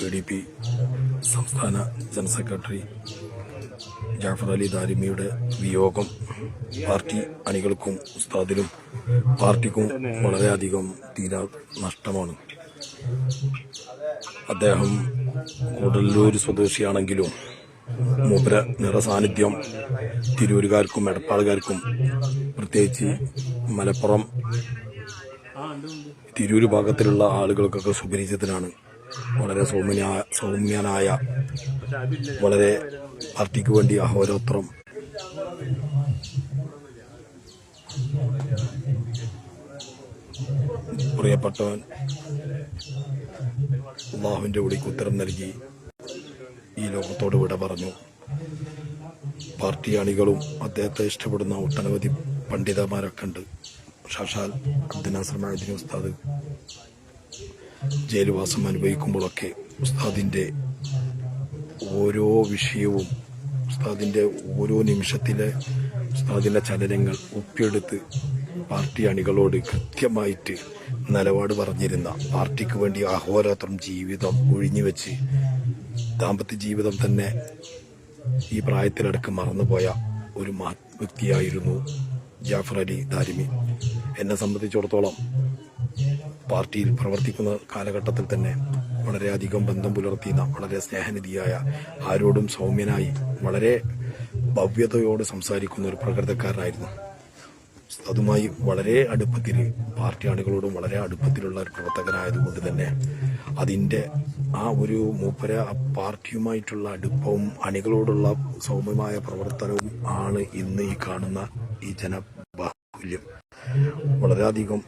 P D P സംസ്ഥാന general secretary Jafar Ali ദാരിമിയുടെ വിയോഗം പാർട്ടി അണികൾക്കും ഉസ്താദിനും പാർട്ടിക്കും വളരെയധികം തീരാ നഷ്ടമാണ്. അദ്ദേഹം കൂടല്ലൂർ സ്വദേശിയാണെങ്കിലും മൂപ്പര നിറസാന്നിധ്യം തിരൂരുകാർക്കും എടപ്പാളുകാർക്കും പ്രത്യേകിച്ച് മലപ്പുറം തിരൂര് ഭാഗത്തിലുള്ള ആളുകൾക്കൊക്കെ സുപരിചിതനാണ്. വളരെ സൗമ്യ സൗമ്യനായ വളരെ പാർട്ടിക്ക് വേണ്ടി അഹോരാത്രം പ്രിയപ്പെട്ടവൻ അള്ളാഹുവിന്റെ വിളിക്ക് ഉത്തരം നൽകി ഈ ലോകത്തോട് വിട പറഞ്ഞു. പാർട്ടി അണികളും അദ്ദേഹത്തെ ഇഷ്ടപ്പെടുന്ന ഒട്ടനവധി പണ്ഡിതന്മാരൊക്കെ ഉണ്ട്. ഷാഷാൽ അബ്ദുൽ നാസർ മഹദിൻ ഉസ്താദ് ജയിൽവാസം അനുഭവിക്കുമ്പോഴൊക്കെ ഉസ്താദിന്റെ ഓരോ വിഷയവും ഉസ്താദിന്റെ ഓരോ നിമിഷത്തിലെ ഉസ്താദിന്റെ ചലനങ്ങൾ ഒപ്പിയെടുത്ത് പാർട്ടി അണികളോട് കൃത്യമായിട്ട് നിലപാട് പറഞ്ഞിരുന്ന പാർട്ടിക്ക് വേണ്ടി അഹോരാത്രം ജീവിതം ഒഴിഞ്ഞുവെച്ച് ദാമ്പത്യ ജീവിതം തന്നെ ഈ പ്രായത്തിലടക്കം മറന്നുപോയ ഒരു മഹത് വ്യക്തിയായിരുന്നു ജാഫർ അലി ദാരിമി. എന്നെ സംബന്ധിച്ചിടത്തോളം പാർട്ടിയിൽ പ്രവർത്തിക്കുന്ന കാലഘട്ടത്തിൽ തന്നെ വളരെയധികം ബന്ധം പുലർത്തിയ വളരെ സ്നേഹനിധിയായ ആരോടും സൗമ്യനായി വളരെ ഭവ്യതയോട് സംസാരിക്കുന്ന ഒരു പ്രകൃതക്കാരനായിരുന്നു. അതുമായി വളരെ അടുപ്പത്തിൽ പാർട്ടി ആളുകളോടും വളരെ അടുപ്പത്തിലുള്ള ഒരു പ്രവർത്തകനായതുകൊണ്ട് തന്നെ അതിന്റെ ആ ഒരു മൂപ്പര പാർട്ടിയുമായിട്ടുള്ള അടുപ്പവും അണികളോടുള്ള സൗമ്യമായ പ്രവർത്തനവും ആണ് ഇന്ന് ഈ കാണുന്ന ഈ ജനബാഹുല്യം. വളരെയധികം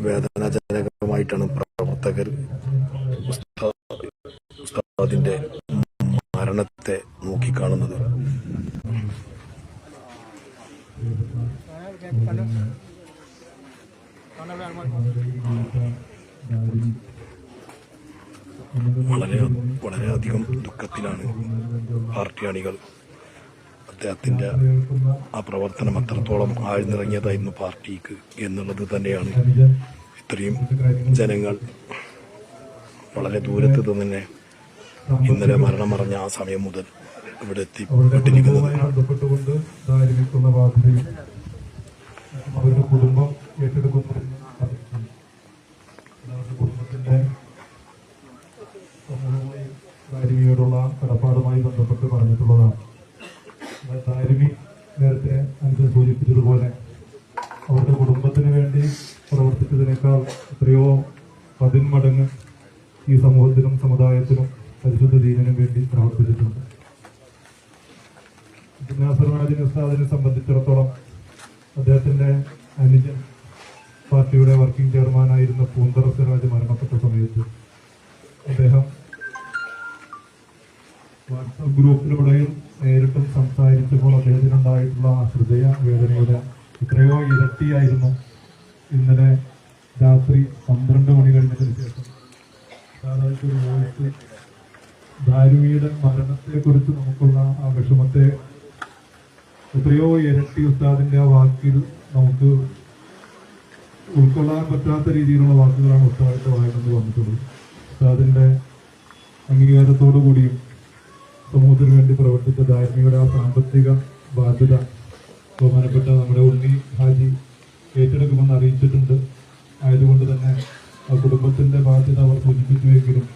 വേദനാജനകമായിട്ടാണ് പ്രവർത്തകർ ഉസ്താ- ഉസ്താദിന്റെ മരണത്തെ നോക്കിക്കാണുന്നത്. വളരെ വളരെയധികം ദുഃഖത്തിലാണ് പാർട്ടി അണികൾ അദ്ദേഹത്തിന്റെ ആ പ്രവർത്തനം അത്രത്തോളം ആഴ്ന്നിറങ്ങിയതായിരുന്നു പാർട്ടിക്ക് എന്നുള്ളത് തന്നെയാണ്. ഇത്രയും ജനങ്ങൾ വളരെ ദൂരത്ത് തന്നെ ഇന്നലെ മരണമറിഞ്ഞ ആ സമയം മുതൽ ഇവിടെ എത്തിപ്പെട്ടിരിക്കുന്നത് അവരുടെ കുടുംബം ഏറ്റെടുക്കുന്നു അവരുടെ കുടുംബത്തിന്റെ സമൂഹവുമായി ദാരിമിയോടുള്ള കടപ്പാടുമായി ബന്ധപ്പെട്ട് പറഞ്ഞിട്ടുള്ളതാണ് എന്നാൽ ദാരിമി നേരത്തെ അനുജൻ സൂചിപ്പിച്ചതുപോലെ അവരുടെ കുടുംബത്തിന് വേണ്ടി പ്രവർത്തിച്ചതിനേക്കാൾ എത്രയോ പതിന്മടങ്ങ് ഈ സമൂഹത്തിനും സമുദായത്തിനും പരിശുദ്ധ ദീനിനും വേണ്ടി പ്രവർത്തിച്ചിട്ടുണ്ട്. ഉസ്താദിനെ സംബന്ധിച്ചിടത്തോളം അദ്ദേഹത്തിന്റെ അനുജൻ പാർട്ടിയുടെ വർക്കിംഗ് ചെയർമാനായിരുന്ന പൂന്തറ സിറാജ് മരണപ്പെട്ട സമയത്ത് അദ്ദേഹം വാട്സപ്പ് ഗ്രൂപ്പിലൂടെയും നേരിട്ടും സംസാരിച്ചപ്പോൾ അദ്ദേഹത്തിനുണ്ടായിട്ടുള്ള ആ ഹൃദയ വേദനയുടെ എത്രയോ ഇരട്ടിയായിരുന്നു ഇന്നലെ മരണത്തെക്കുറിച്ച് നമുക്കുള്ള ആ വിഷമത്തെ എത്രയോ ഇരട്ടി ഉസ്താദിന്റെ ആ വാക്കിൽ നമുക്ക് ഉൾക്കൊള്ളാൻ പറ്റാത്ത രീതിയിലുള്ള വാക്കുകളാണ് ഉസ്താദിന്റെ വായിലെന്ന് വന്നിട്ടുള്ളത്. ഉസ്താദിന്റെ അംഗീകാരത്തോടു കൂടിയും സമൂഹത്തിന് വേണ്ടി പ്രവർത്തിച്ച ധാർമ്മികയുടെ ആ സാമ്പത്തിക ബാധ്യത ബഹുമാനപ്പെട്ട നമ്മുടെ ഉണ്ണി ഹാജി ഏറ്റെടുക്കുമെന്ന് അറിയിച്ചിട്ടുണ്ട്. ആയതുകൊണ്ട് തന്നെ ആ കുടുംബത്തിന്റെ ബാധ്യത അവർ സൂചിപ്പിച്ചുവെങ്കിലും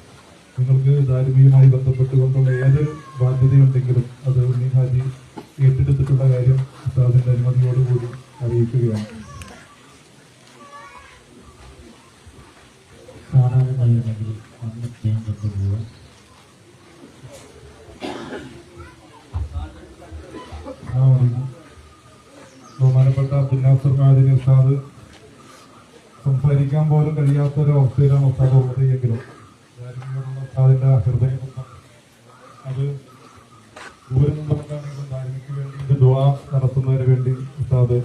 നിങ്ങൾക്ക് ധാർമ്മികമായി ബന്ധപ്പെട്ടുകൊണ്ടുള്ള ഏത് ബാധ്യതയുണ്ടെങ്കിലും അത് ഉണ്ണി ഹാജി ഏറ്റെടുത്തിട്ടുള്ള കാര്യം ഉസ്താദിന്റെ അനുമതിയോടുകൂടി അറിയിക്കുകയാണ് കഴിയുമെങ്കിൽ അന്ന് ആ വന്നു. ബഹുമാനപ്പെട്ട അബ്ദുൽ നാസർ ഉസ്താദ് സംസാരിക്കാൻ പോലും കഴിയാത്ത ഒരു അവസ്ഥയിലാണ് ഉസ്താദ് ഉള്ളത് എങ്കിലും ഉസ്താദിന്റെ ഹൃദയം അത് ദൂരം നിന്നുകൊണ്ടാണെങ്കിലും വേണ്ടി ദുആ നടത്തുന്നതിന് വേണ്ടി ഉസ്താദ്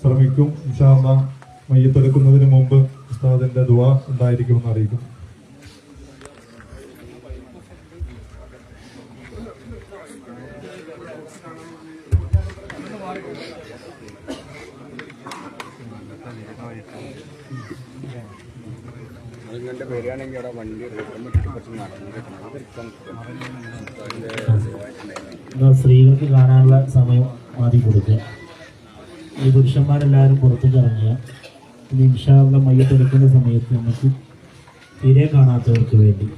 ശ്രമിക്കും. ഇൻഷാല്ല മയ്യത്തെടുക്കുന്നതിന് മുമ്പ് ഉസ്താദിന്റെ ദുആ ഉണ്ടായിരിക്കുമെന്ന് അറിയിക്കും. Thank അവിടെ വണ്ടി റിട്ടേൺ അവിടെ വണ്ടി എന്നാൽ സ്ത്രീകൾക്ക് കാണാനുള്ള സമയം മാറി കൊടുക്കുക. ഈ പുരുഷന്മാരെല്ലാവരും പുറത്തേക്ക് ഇറങ്ങുക. ഇനി ഇൻഷാള്ള മയ്യത്തെടുക്കുന്ന സമയത്ത് നമുക്ക് തീരെ കാണാത്തവർക്ക് വേണ്ടി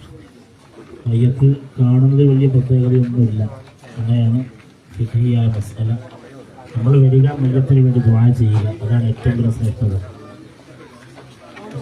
മയ്യത്ത് കാണുന്നത് വലിയ പ്രത്യേകതയൊന്നുമില്ല. അങ്ങനെയാണ് ഫിഹിയായ മസല. നമ്മൾ വരിക മയ്യത്തിന് വേണ്ടി ദ്വാ ചെയ്യുക. അതാണ് ഏറ്റവും ശ്രേഷ്ഠത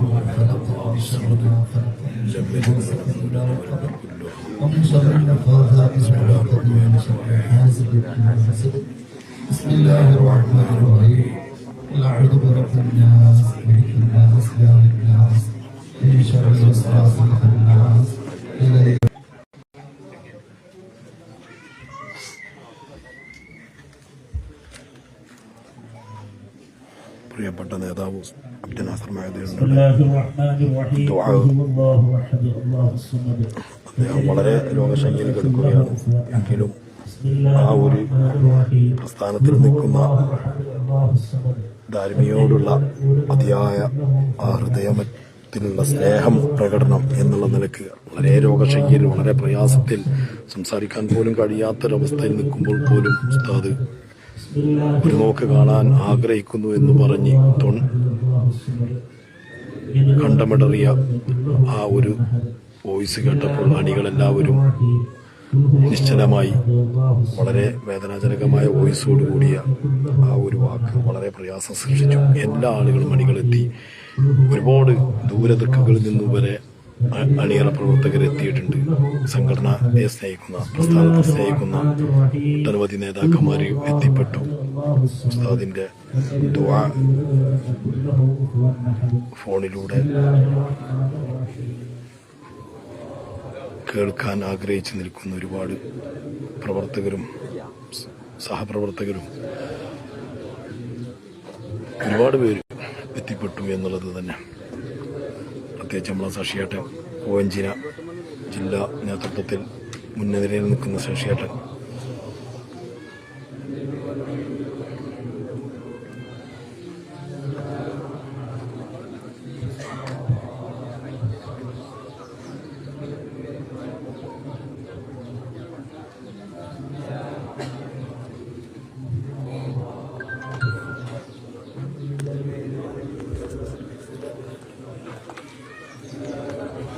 ولم يكن له ومن شر النفاثات بسم الله الرحمن الرحيم بسم الله الرحمن الرحيم قل اعوذ برب الناس ملك الناس اله الناس من شر الوسواس الخناس പ്രിയപ്പെട്ട നേതാവ് അബ്ദുൽ നാസർ بسم മഹദൂരിന്റെ الله الرحمن الرحيم قل دعاء. هو الله احد الله الصمد അദ്ദേഹം വളരെ രോഗശൈലിയിൽ കിടക്കുകയാണ് എങ്കിലും بسم الله ആ ഒരു الرحمن الرحيم പ്രസ്ഥാനത്തിൽ നിൽക്കുന്ന الله الصمد ധാർമ്മികയോടുള്ള അതിയായ ആ ഹൃദയത്തിലുള്ള സ്നേഹം പ്രകടനം എന്നുള്ള നിലക്ക് വളരെ രോഗശയ്യയിൽ വളരെ പ്രയാസത്തിൽ സംസാരിക്കാൻ പോലും കഴിയാത്തൊരവസ്ഥയിൽ നിൽക്കുമ്പോൾ പോലും ഉസ്താദ് بسم الله ഒരു കാണാൻ ആഗ്രഹിക്കുന്നു എന്ന് പറഞ്ഞ് കണ്ടമടറിയ ആ ഒരു വോയിസ് കേട്ടപ്പോൾ അണികളെല്ലാവരും നിശ്ചലമായി വളരെ വേദനാജനകമായ വോയിസോട് കൂടിയ ആ ഒരു വാക്ക് വളരെ പ്രയാസം സൃഷ്ടിച്ചു. എല്ലാ ആളുകളും അണികളെത്തി ഒരുപാട് ദൂരദിക്കുകളിൽ നിന്നും വരെ അണിയറ പ്രവർത്തകർ എത്തിയിട്ടുണ്ട്. സംഘടനയെ സ്നേഹിക്കുന്ന പ്രസ്ഥാനത്തെ സ്നേഹിക്കുന്ന ഒട്ടനവധി നേതാക്കന്മാർ എത്തിപ്പെട്ടു. ഉസ്താദിന്റെ ഫോണിലൂടെ കേൾക്കാൻ ആഗ്രഹിച്ചു നിൽക്കുന്ന ഒരുപാട് പ്രവർത്തകരും സഹപ്രവർത്തകരും ഒരുപാട് പേര് എത്തിപ്പെട്ടു എന്നുള്ളത് തന്നെ. പ്രത്യേകിച്ച് നമ്മളെ ശശിയേട്ടൻ കോവഞ്ചിന ജില്ലാ നേതൃത്വത്തിൽ മുൻനിരയിൽ നിൽക്കുന്ന ശശിയേട്ടൻ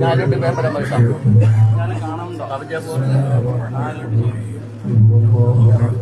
നാലോട്ട് പേപ്പറെ മത്സരം നാലോട്ട്